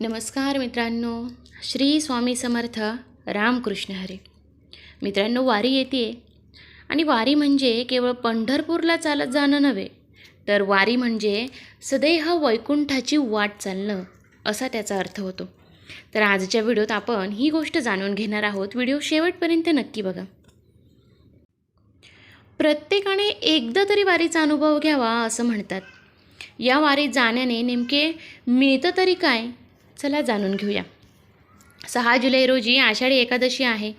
नमस्कार मित्रांनो श्री स्वामी समर्थ रामकृष्ण हरे. मित्रांनो वारी येते आणि वारी म्हणजे केवळ पंढरपूरला चालत जाणं नव्हे तर वारी म्हणजे सदैह वैकुंठाची वाट चालणं असा त्याचा अर्थ होतो. तर आजच्या व्हिडिओत आपण ही गोष्ट जाणून घेणार आहोत. व्हिडिओ शेवटपर्यंत नक्की बघा. प्रत्येकाने एकदा तरी वारीचा अनुभव घ्यावा असं म्हणतात. या वारीत जाण्याने नेमके मिळतं तरी काय? चला जाणून घेऊया. सहा जुलै रोजी आषाढी एकादशी आहे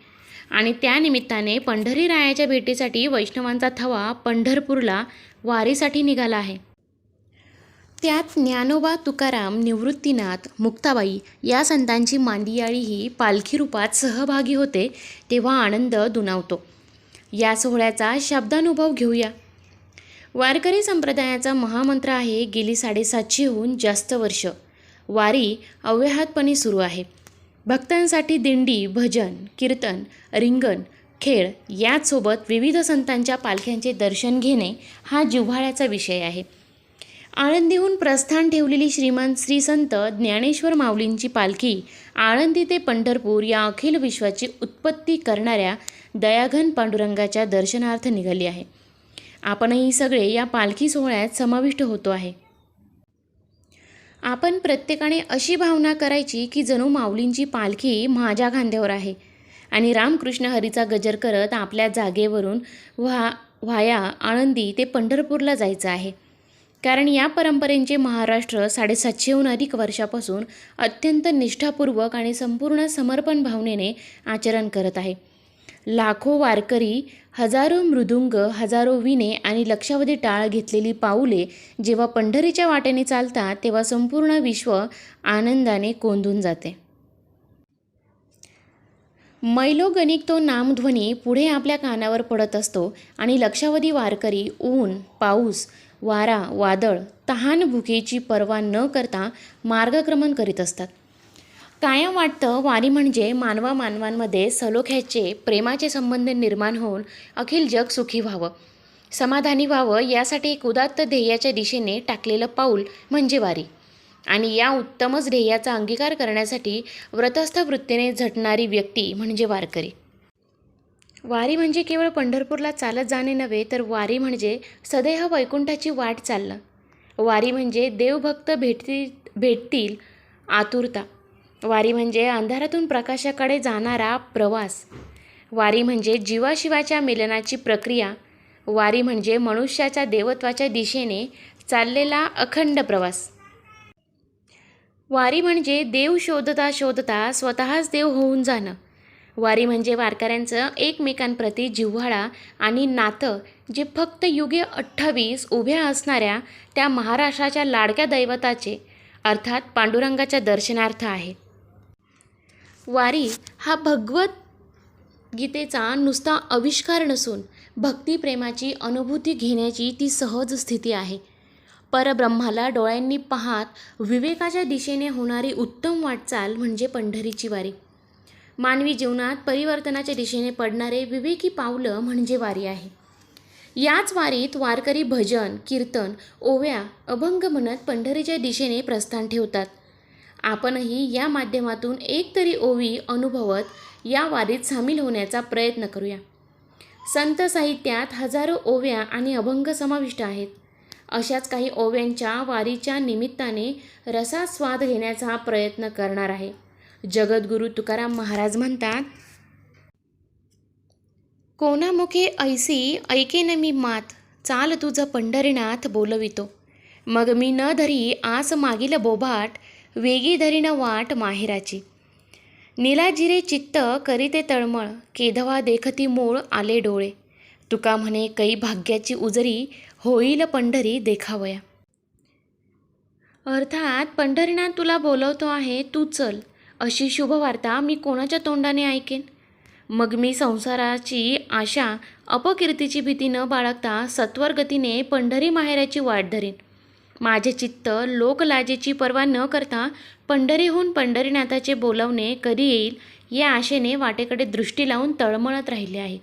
आणि त्यानिमित्ताने पंढरी रायाच्या भेटीसाठी वैष्णवांचा थवा पंढरपूरला वारीसाठी निघाला आहे. त्यात ज्ञानोबा तुकाराम निवृत्तीनाथ मुक्ताबाई या संतांची मांदियाळीही पालखी रूपात सहभागी होते तेव्हा आनंद दुनावतो या सोहळ्याचा शब्दानुभव घेऊया. वारकरी संप्रदायाचा महामंत्र आहे गेली साडेसातशेहून जास्त वर्ष. वारी अव्याहतपणे सुरू आहे. भक्तांसाठी दिंडी भजन कीर्तन रिंगण खेळ याचसोबत विविध संतांच्या पालख्यांचे दर्शन घेणे हा जिव्हाळ्याचा विषय आहे. आळंदीहून प्रस्थान ठेवलेली श्रीमंत श्री संत ज्ञानेश्वर माऊलींची पालखी आळंदी ते पंढरपूर या अखिल विश्वाची उत्पत्ती करणाऱ्या दयाघन पांडुरंगाच्या दर्शनार्थ निघाली आहे. आपणही सगळे या पालखी सोहळ्यात समाविष्ट होतो आहे. आपण प्रत्येकाने अशी भावना करायची की जणू माऊलींची पालखी माझ्या खांद्यावर आहे. आणि रामकृष्ण हरीचा गजर करत आपल्या जागेवरून व्हा व्हाया आळंदी ते पंढरपूरला जायचं आहे. कारण या परंपरेचे महाराष्ट्र साडेसातशेहून अधिक वर्षापासून अत्यंत निष्ठापूर्वक आणि संपूर्ण समर्पण भावनेने आचरण करत आहे. लाखो वारकरी हजारो मृदुंग हजारो विणे आणि लक्षावधी टाळ घेतलेली पाऊले जेव्हा पंढरीच्या वाटेने चालतात तेव्हा संपूर्ण विश्व आनंदाने कोंदून जाते. मैलोगणिक तो नामध्वनी पुढे आपल्या कानावर पडत असतो आणि लक्षावधी वारकरी ऊन पाऊस वारा वादळ तहान भुकेची पर्वा न करता मार्गक्रमण करीत असतात. कायम वाटतं वारी म्हणजे मानवा मानवांमध्ये सलोख्याचे प्रेमाचे संबंध निर्माण होऊन अखिल जग सुखी व्हावं. समाधानी व्हावं यासाठी एक उदात्त ध्येयाच्या दिशेने टाकलेलं पाऊल म्हणजे वारी. आणि या उत्तमच ध्येयाचा अंगीकार करण्यासाठी व्रतस्थ वृत्तीने झटणारी व्यक्ती म्हणजे वारकरी. वारी म्हणजे केवळ पंढरपूरला चालत जाणे नव्हे तर वारी म्हणजे सदैह वैकुंठाची वाट चालणं. वारी म्हणजे देवभक्त भेटतील भेटतील आतुरता. वारी म्हणजे अंधारातून प्रकाशाकडे जाणारा प्रवास. वारी म्हणजे जीवाशिवाच्या मिलनाची प्रक्रिया. वारी म्हणजे मनुष्याच्या देवत्वाच्या दिशेने चाललेला अखंड प्रवास. वारी म्हणजे देव शोधता शोधता स्वतःच देव होऊन जाणं. वारी म्हणजे वारकऱ्यांचं एकमेकांप्रती जिव्हाळा आणि नातं जे फक्त युगे अठ्ठावीस उभ्या असणाऱ्या त्या महाराष्ट्राच्या लाडक्या दैवताचे अर्थात पांडुरंगाच्या दर्शनार्थ आहे. वारी हा भगवत गीतेचा नुसता आविष्कार नसून भक्तिप्रेमाची अनुभूती घेण्याची ती सहज स्थिती आहे. परब्रह्माला डोळ्यांनी पाहात विवेकाच्या दिशेने होणारी उत्तम वाटचाल म्हणजे पंढरीची वारी. मानवी जीवनात परिवर्तनाच्या दिशेने पडणारे विवेकी पावलं म्हणजे वारी आहे. याच वारीत वारकरी भजन कीर्तन ओव्या अभंग म्हणत पंढरीच्या दिशेने प्रस्थान ठेवतात. आपणही या माध्यमातून एक तरी ओवी अनुभवत या वारीत सामील होण्याचा प्रयत्न करूया. संत साहित्यात हजारो ओव्या आणि अभंग समाविष्ट आहेत. अशाच काही ओव्यांच्या वारीच्या निमित्ताने रसास्वाद घेण्याचा प्रयत्न करणार आहे. जगद्गुरू तुकाराम महाराज म्हणतात कोणामुखे ऐसी ऐकेन मी मात चाल तुझं पंढरीनाथ बोलवितो. मग मी न धरी आस मागील बोभाट वेगी धरीन वाट माहेराची. निलाजिरे चित्त करीते तळमळ केधवा देखती मूळ आले डोळे. तुका म्हणे कै भाग्याची उजरी होईल पंढरी देखावया. अर्थात पंढरीनाथ तुला बोलवतो आहे तू चल. अशी शुभवार्ता मी कोणाच्या तोंडाने ऐकेन? मग मी संसाराची आशा अपकीर्तीची भीती न बाळगता सत्वर गतीने पंढरी माहेराची वाट धरीन. माझे चित्त लोकलाजेची पर्वा न करता पंढरीहून पंढरीनाथाचे बोलवणे कधी येईल या आशेने वाटेकडे दृष्टी लावून तळमळत राहिले आहे.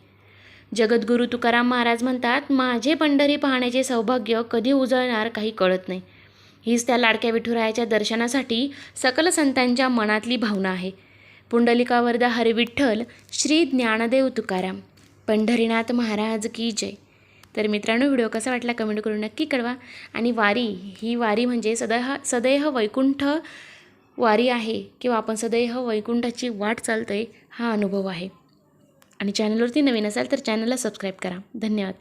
जगद्गुरू तुकाराम महाराज म्हणतात माझे पंढरी पाहण्याचे सौभाग्य कधी उजळणार काही कळत नाही. हीच त्या लाडक्या विठुरायाच्या दर्शनासाठी सकल संतांच्या मनातली भावना आहे. पुंडलिकावरदा हरिविठ्ठल श्री ज्ञानदेव तुकाराम. पंढरीनाथ महाराज की जय. तर मित्रांनो व्हिडिओ कसा वाटला कमेंट करून नक्की कळवा. आणि वारी ही वारी म्हणजे सदैह सदैह वैकुंठ वारी आहे किंवा आपण सदैह वैकुंठाची वाट चालतो आहे हा अनुभव आहे. आणि चॅनलवरती नवीन असाल तर चॅनलला सबस्क्राईब करा. धन्यवाद.